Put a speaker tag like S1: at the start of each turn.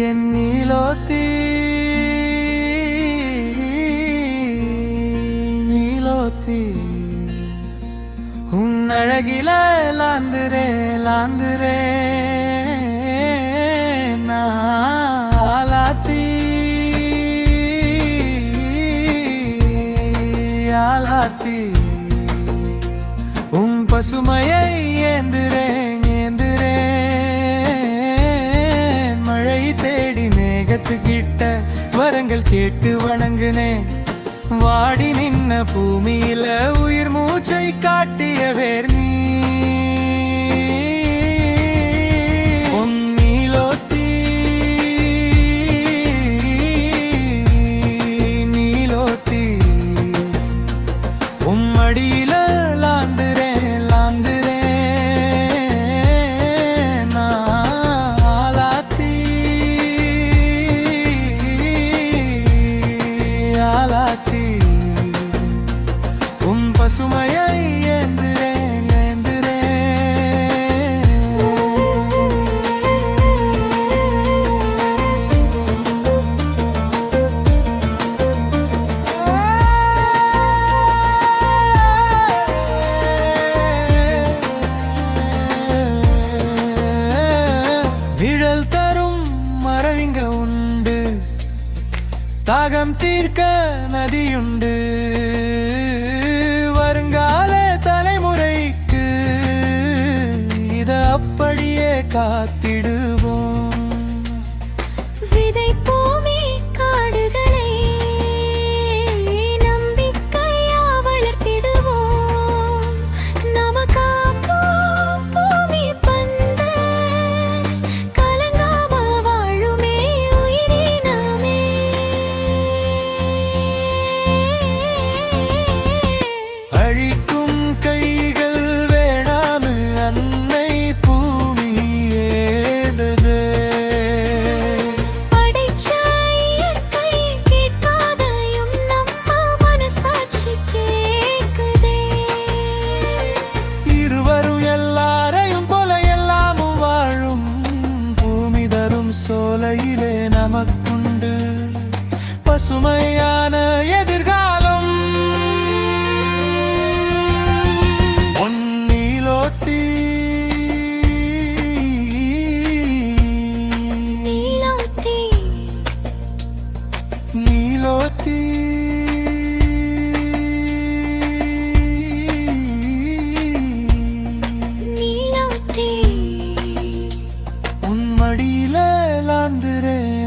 S1: என் நீலோத்தி நீலோத்தி உன் அழகில லாந்துரே லாந்துரே மேலால் ஆத்தி உம் பசுமையை ஏந்திரேன் ஏந்திரேன் மழை தேடி மேகத்துக்கிட்ட வரங்கள் கேட்டு வணங்குனேன். வாடி நின்ன பூமியில உயிர் மூச்சை காட்டிய வேர் நீ. மரவிங்க உண்டு. தாகம் தீர்க்க நதியுண்டு. வருங்கால தலைமுறைக்கு இத அப்படியே காத்திடுவோம். நமக்குண்டு பசுமையான எதிர்காலம். ஒன்னிலோட்டி
S2: நீலோத்தி
S1: நீலோத்தி மடியில லாந்துறேன்.